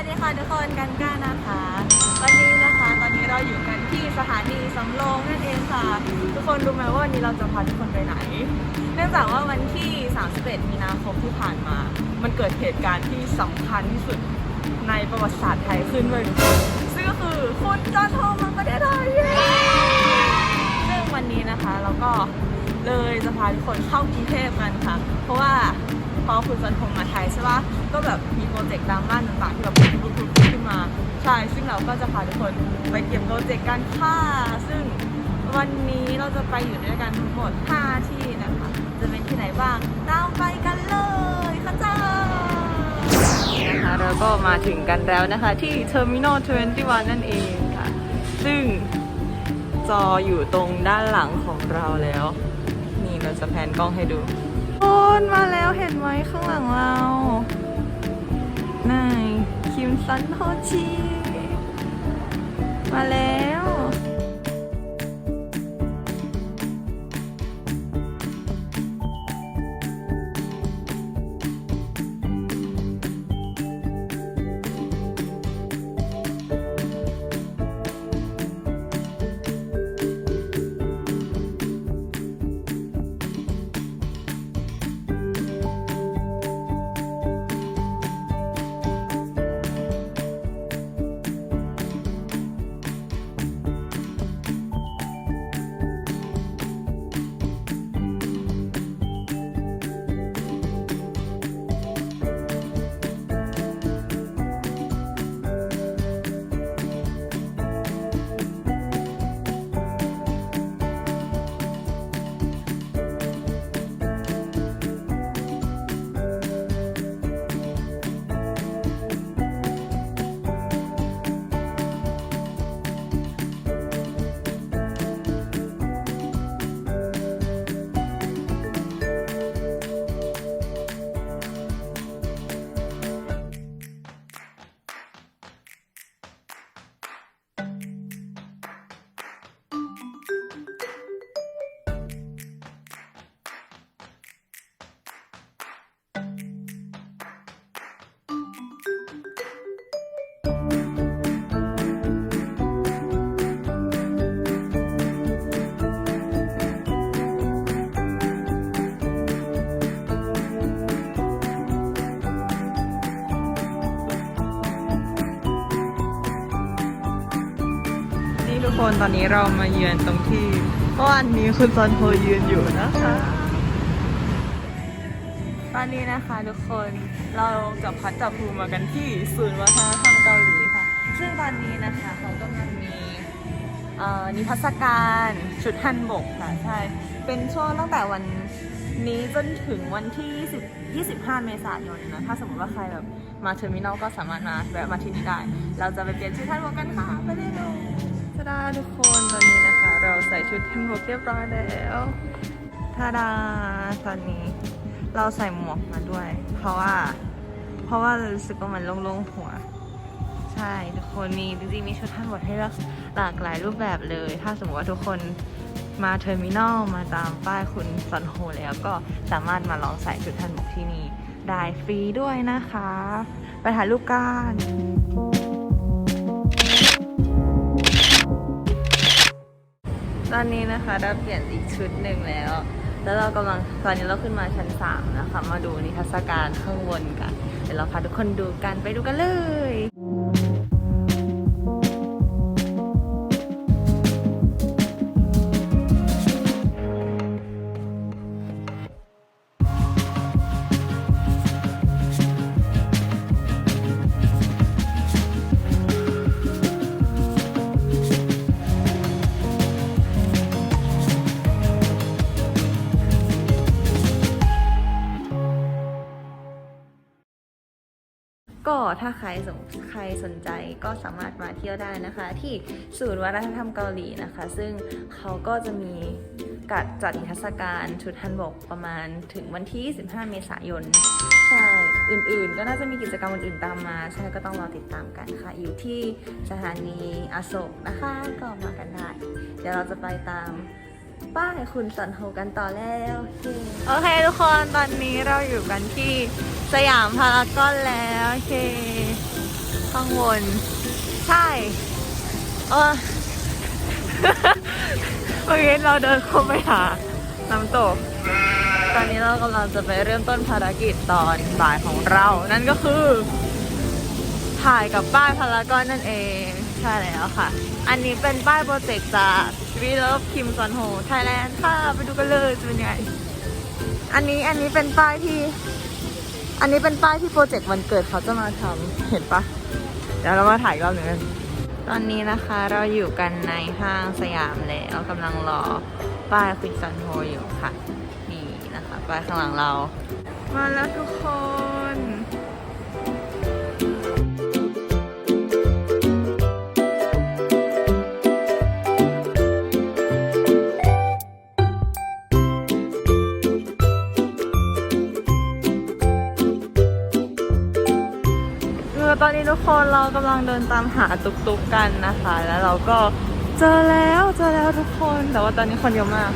วัสดีค่ะทุกคนกันก้านะคะ วันนี้นะคะตอนนี้เราอยู่กันที่สถานีสำโรงนั่นเองค่ะ ทุกคนรู้ไหมว่าวันนี้เราจะพาทุกคนไปไหน เนื่องจากว่าวันที่ 31 มีนาคมที่ผ่านมา มันเกิดเหตุการณ์ที่สำคัญที่สุดในประวัติศาสตร์ไทยขึ้นเลยทุกคนซึ่งก็คือคุณจอห์นโทมาประเทศไทยเย้ซึ่งวันนี้นะคะเราก็เลยจะพาทุกคนเข้ากรุงเทพกันค่ะ เพราะว่า พอคุณจันทงมาไทยใช่ปะก็แบบมีโปรเจกต์ดราม่าต่างๆที่แบบปุ๊บปุ๊บปุ๊บขึ้นมาใช่ซึ่งเราก็จะพาทุกคนไปเก็บโปรเจกต์กันค่ะซึ่งวันนี้เราจะไปอยู่ด้วยกันทั้งหมด 5 ที่นะคะ จะเป็นที่ไหนบ้าง ตามไปกันเลยค่ะจ้านะคะเราก็มาถึงกันแล้วนะคะ ที่ Terminal 21 นั่นเองค่ะ ซึ่งจออยู่ตรงด้านหลังของเราแล้ว นี่เราจะแพนกล้องให้ดู นมาแล้วเห็นไหมข้างหลังเรานายคิมซันโฮชิมาแล้ว คนตอนนี้เรามาเยือนตรงที่เมื่อวานนี้คุณซอนโฮยืนอยู่นะคะ ตอนนี้นะคะทุกคนเรากับพัดจับภูมิมากันที่ศูนย์วัฒนธรรมเกาหลีค่ะ ซึ่งตอนนี้นะคะเขากำลังมีอ่อนิทรรศการชุดฮันบกค่ะใช่ เป็นช่วงตั้งแต่วันนี้จนถึงวันที่ 20 25 เมษายนนะ ถ้าสมมติว่าใครแบบมาเทอร์มินอลก็สามารถมาแวะมาที่นี่ได้ เราจะไปเปลี่ยนชุดฮันบกกันค่ะ ไปเลยดู ทุกคนตอนนี้นะคะ เราใส่ชุดฮันบกเรียบร้อยแล้วทาดาตอนนี้ เราใส่หมวกมาด้วย เพราะว่า เพราะว่ารารู้สึกว่ามันโล่งๆหัว ใช่ทุกคนมีจริงๆมีชุดท่านบทให้เลือกหลากหลายรูปแบบเลย ถ้าสมมติว่าทุกคนมาเทอร์มินอลมาตามป้ายคุณซอนโฮแล้วก็สามารถมาลองใส่ชุดท่านบกที่นี่ได้ฟรีด้วยนะคะ ไปถ่ายรูปกัน ตอนนี้นะคะเราเปลี่ยนอีกชุดหนึ่งแล้ว แล้วเรากำลังตอนนี้เราขึ้นมาชั้น3นะคะ มาดูนิทรรศการข้างบนกัน เดี๋ยวเราพาทุกคนดูกันไปดูกันเลย ก็ถ้าใครสนใครสนใจก็สามารถมาเที่ยวได้นะคะ ที่ศูนย์วัฒนธรรมเกาหลีนะคะ ซึ่งเขาก็จะมีกัดจัดนิทรรศการชุดฮันบกประมาณถึงวันที่25เมษายนใช่อื่นๆ ก็น่าจะมีกิจกรรมอื่นๆตามมา ใช่ก็ต้องรอติดตามกันค่ะ อยู่ที่สถานีอโศกนะคะ ก็มากันได้ เดี๋ยวเราจะไปตามป้ายคุณสันโฮกันต่อแล้ว โอเคทุกคนตอนนี้เราอยู่กันที่ สยามพารากอนแล้วโอเคข้างบนใช่เออเมื่อกี้เราเดินเข้าไปหาน้ำตก ตอนนี้เรากำลังจะไปเริ่มต้นภารกิจตอนบ่ายของเรา นั่นก็คือ ถ่ายกับป้ายพารากอนนั่นเอง ใช่แล้วค่ะ อันนี้เป็นป้ายโปรเจกต์จาก We Love Kim Son Ho Thailand ค่ะ ไปดูกันเลยจะเป็นยังไงอันนี้อันนี้เป็นป้ายที่ อันนี้เป็นป้ายที่โปรเจกต์วันเกิดเขาจะมาทำเห็นปะเดี๋ยวเรามาถ่ายรอบหนึ่งกันตอนนี้นะคะเราอยู่กันในห้างสยามแล้วกำลังรอป้ายคุณซันโฮอยู่ค่ะ นี่นะคะ ป้ายข้างหลังเรา มาแล้วทุกคน อตอนนี้ทุกคนเรากำลังเดินตามหาตุกตุกกันนะคะ แล้วเราก็เจอแล้วเจอแล้วทุกคนแต่ว่าตอนนี้คนเยอะมาก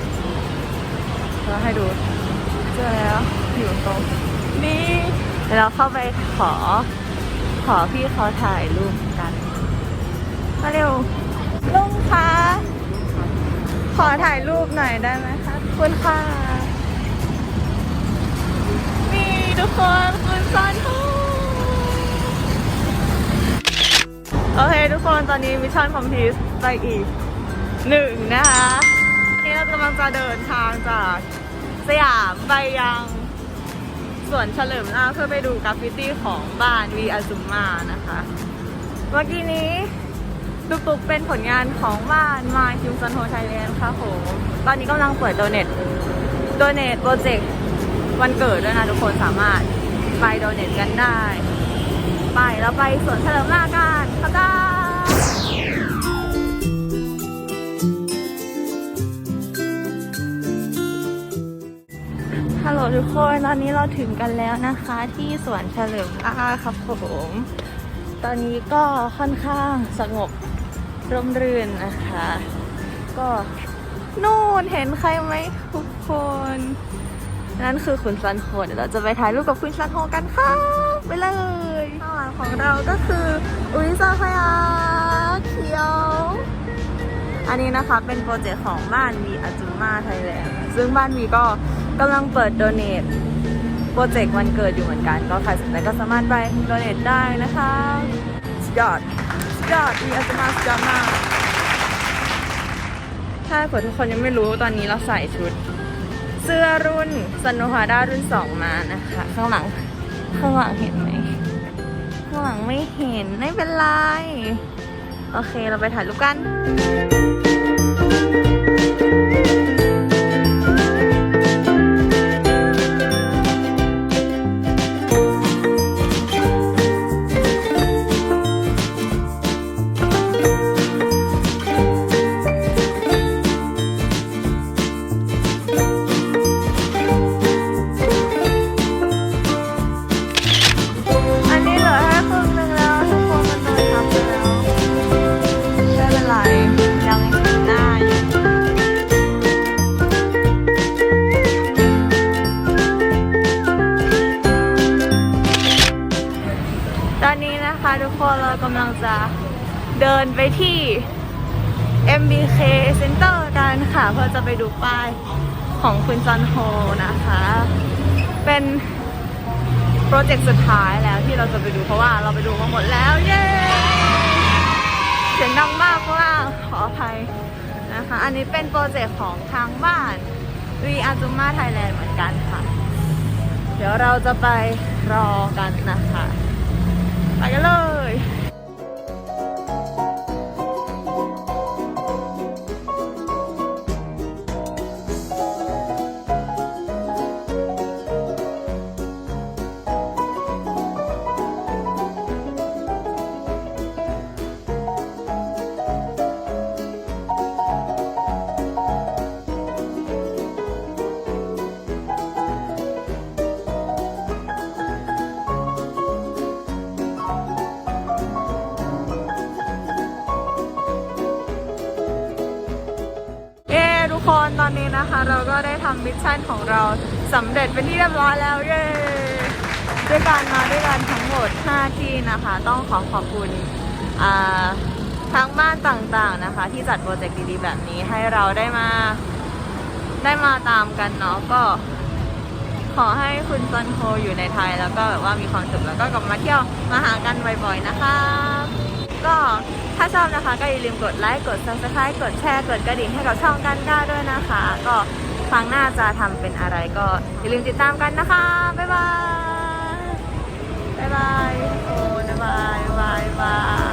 เราให้ดูเจอแล้วอยู่ตรงนี้เดี๋ยวเราเข้าไปขอ ขอพี่เขาถ่ายรูปกันมาเร็วลุงคะขอถ่ายรูปหน่อยได้ไหมคะขอบคุณค่ะนี่ทุกคนคุณซอนทู โอเคทุกคนตอนนี้มิชชั่นคอมพลีทไปอีกหนึ่งนะคะวันนี้เรากำลังจะเดินทางจากสยามไปยังสวนเฉลิมราชเพื่อไปดูกราฟฟิตี้ของบ้านวีอาซุมมานะคะเมื่อกี้นี้ตุกๆเป็นผลงานของบ้านมาคิมซันโฮไทยแลนด์ค่ะผมตอนนี้กำลังเปิดโดเน t โดเน t โปรเจกต์วันเกิดด้วยนะทุกคนสามารถไปโดเน t กันได้ ไปแล้วไปสวนเฉลิมราชกัน ค่ะจ้าฮัลโหลทุกคน ตอนนี้เราถึงกันแล้วนะคะ ที่สวนเฉลิมราครับผม ตอนนี้ก็ค่อนข้างสงบร่มรื่นนะคะ ก็นู่นเห็นใครไหมทุกคน นั่นคือคุณซันโฮเดี๋ยวเราจะไปถ่ายรูปกับคุณซันโฮกันค่ะ ไปเลยข้างหลังของเราก็คืออุริซาพยาเขียว อันนี้นะคะเป็นโปรเจกต์ของบ้านวีอาจุมาไทยแลนด์ซึ่งบ้านวีก็กำลังเปิดโดเน t โปรเจกต์วันเกิดอยู่เหมือนกัน ก็ใครสนใจก็สามารถไปโดเน t ได้นะคะสุดยอดสุดยอดวีอาจุมาสุดยอดมากถ้าเผื่อทุกคนยังไม่รู้ตอนนี้เราใส่ชุดเสื้อรุ่นซันโนฮาด้ารุ่นสองมานะคะ ข้างหลัง ข้างหลังเห็นไหมข้างหลังไม่เห็นไม่เป็นไร โอเคเราไปถ่ายรูปกันอัน ดินไปที่ MBK Center กันค่ะ เพื่อจะไปดูป้ายของคุณซันโฮนะคะ เป็นโปรเจกต์สุดท้ายแล้วที่เราจะไปดูเพราะว่าเราไปดูมาหมดแล้ว เย้เสียงดังมากเพราะว่าขออภัยนะคะ อันนี้เป็นโปรเจกต์ของทางบ้านวีอาจุมาไทยแลนด์เหมือนกันค่ะ เดี๋ยวเราจะไปรอกันนะคะ ไปกันเลย คนตอนนี้นะคะ เราก็ได้ทำมิชชั่นของเราสำเร็จเป็นที่เรียบร้อยแล้วเย้ด้วยการมาด้วยกันทั้งหมด 5 ที่นะคะ ต้องขอขอบคุณทั้งบ้านต่างๆนะคะ ที่จัดโปรเจกต์ดีๆแบบนี้ให้เราได้มาได้มาตามกันเนาะก็ขอให้คุณซันโฮอยู่ในไทยแล้วก็แบบว่ามีความสุขแล้วก็กลับมาเที่ยวมาหากันบ่อยๆนะคะ ก็ ถ้าชอบนะคะก็อย่าลืมกดไลค์กด subscribe กดแชร์กดกระดิ่งให้กับช่องกันก้าด้วยนะคะ ก็ครั้งหน้าจะทำเป็นอะไรก็อย่าลืมติดตามกันนะคะ บ๊ายบาย บ๊ายบายโอ้บ๊ายบายบ๊ายบาย